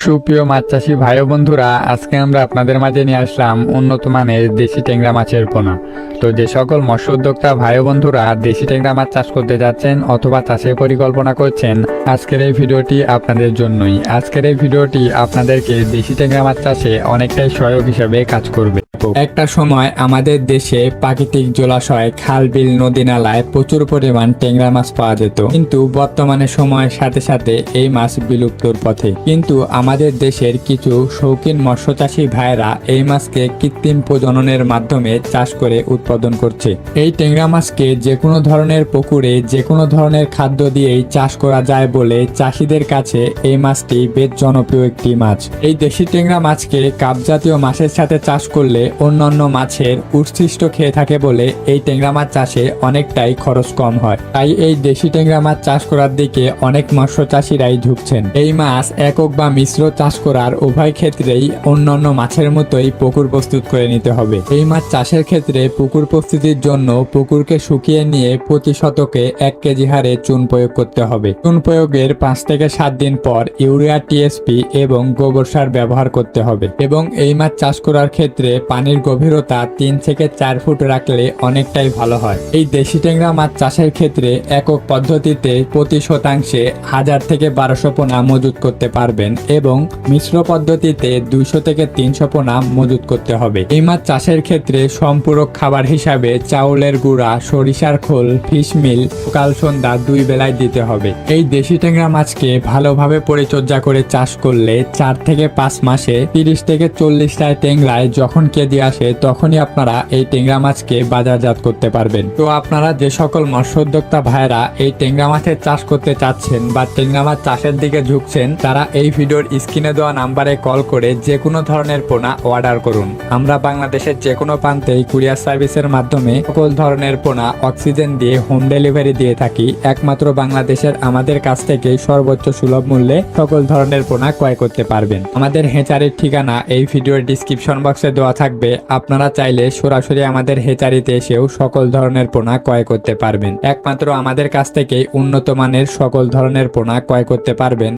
সুপ্রিয় মাছ চাষি ভাই বন্ধুরা, আজকে আমরা আপনাদের মাঝে নিয়ে আসলাম উন্নত মানের দেশি ট্যাংরা মাছের পোনা। তো যে সকল মৎস্য উদ্যোক্তা ভাই বন্ধুরা দেশি ট্যাংরা মাছ চাষ করতে যাচ্ছেন অথবা চাষের পরিকল্পনা করছেন, আজকের এই ভিডিওটি আপনাদের জন্যই। আজকের এই ভিডিওটি আপনাদেরকে দেশি ট্যাংরা মাছ চাষে অনেকটাই সহায়ক হিসেবে কাজ করবে। একটা সময় আমাদের দেশে প্রাকৃতিক জলাশয় খাল বিল নদী নালায় প্রচুর পরিমাণ ট্যাংরা মাছ পাওয়া যেত। কিন্তু বর্তমানে সময়ের সাথে সাথে এই মাছ বিলুপ্তর পথে। কিন্তু আমাদের দেশের কিছু শৌখিন মৎস্য চাষী ভাইরা এই মাছকে কৃত্রিম প্রজননের মাধ্যমে চাষ করে উৎপাদন করছে। এই ট্যাংরা মাছকে যে কোনো ধরনের পুকুরে যে কোনো ধরনের খাদ্য দিয়েই চাষ করা যায় বলে চাষিদের কাছে এই মাছটি বেশ জনপ্রিয় একটি মাছ। এই দেশি ট্যাংরা মাছকে কাপ জাতীয় মাছের সাথে চাষ করলে অন্যান্য মাছের উচ্ছিষ্ট খেয়ে থাকে বলে এই ট্যাংরা মাছ চাষে অনেকটাই খরচ কম হয়। তাই এই দেশি ট্যাংরা মাছ চাষ করার দিকে অনেক মৎস্য চাষিরাই ঝুঁকছেন। এই মাছ একক বা মিশ্র চাষ করার উভয় ক্ষেত্রেই অন্যান্য মাছের মতোই পুকুর প্রস্তুত করে নিতে হবে। এই মাছ চাষের ক্ষেত্রে পুকুর প্রস্তুতির জন্য পুকুরকে শুকিয়ে নিয়ে প্রতি শতকে এক কেজি হারে চুন প্রয়োগ করতে হবে। চুন প্রয়োগের পাঁচ থেকে সাত দিন পর ইউরিয়া, টিএসপি এবং গোবর সার ব্যবহার করতে হবে এবং এই মাছ চাষ করার ক্ষেত্রে পানির গভীরতা তিন থেকে চার ফুট রাখলে অনেকটাই ভালো হয়। এই দেশি ট্যাংরা মাছ চাষের ক্ষেত্রে একক পদ্ধতিতে প্রতি শতাংশে হাজার থেকে বারোশো পোনা মজুত করতে পারবেন এবং মিশ্র পদ্ধতিতে দুইশো থেকে তিনশো পোনা মজুত করতে হবে। এই মাছ চাষের ক্ষেত্রে সম্পূরক খাবার হিসাবে চাউলের গুঁড়া, সরিষার খোল ফিশমিল সকাল সন্ধ্যা দুই বেলায় দিতে হবে। এই দেশি ট্যাংরা মাছকে ভালোভাবে পরিচর্যা করে চাষ করলে চার থেকে পাঁচ মাসে তিরিশ থেকে চল্লিশটায় ট্যাংরায় যখন কেজি আসে, তখনই আপনারা এই ট্যাংরা মাছকে বাজারজাত করতে পারবেন। তো আপনারা যে সকল মৎস্য উদ্যোক্তা ভাইরা এই ট্যাংরা মাছের চাষ করতে চাচ্ছেন বা ট্যাংরা মাছ চাষের দিকে ঝুঁকছেন, তারা এই ভিডিওর স্ক্রিনে দেওয়া নাম্বারে কল করে যে কোনো ধরনের পোনা অর্ডার করুন। আমরা বাংলাদেশের যে কোনো প্রান্তেই কুরিয়ার সার্ভিসের মাধ্যমে সকল ধরনের পোনা অক্সিজেন দিয়ে হোম ডেলিভারি দিয়ে থাকি। একমাত্র বাংলাদেশের আমাদের কাছ থেকে সর্বোচ্চ সুলভ মূল্যে সকল ধরনের পোনা ক্রয় করতে পারবেন। আমাদের হেচারির ঠিকানা এই ভিডিওর ডিসক্রিপশন বক্সে দেওয়া থাকবে। আপনারা চাইলে সরাসরি আমাদের হেচারিতে এসেও সকল ধরনের পোনা ক্রয় করতে পারবেন। একমাত্র আমাদের কাছ থেকে উন্নত মানের সকল ধরনের পোনা ক্রয় করতে পারবেন।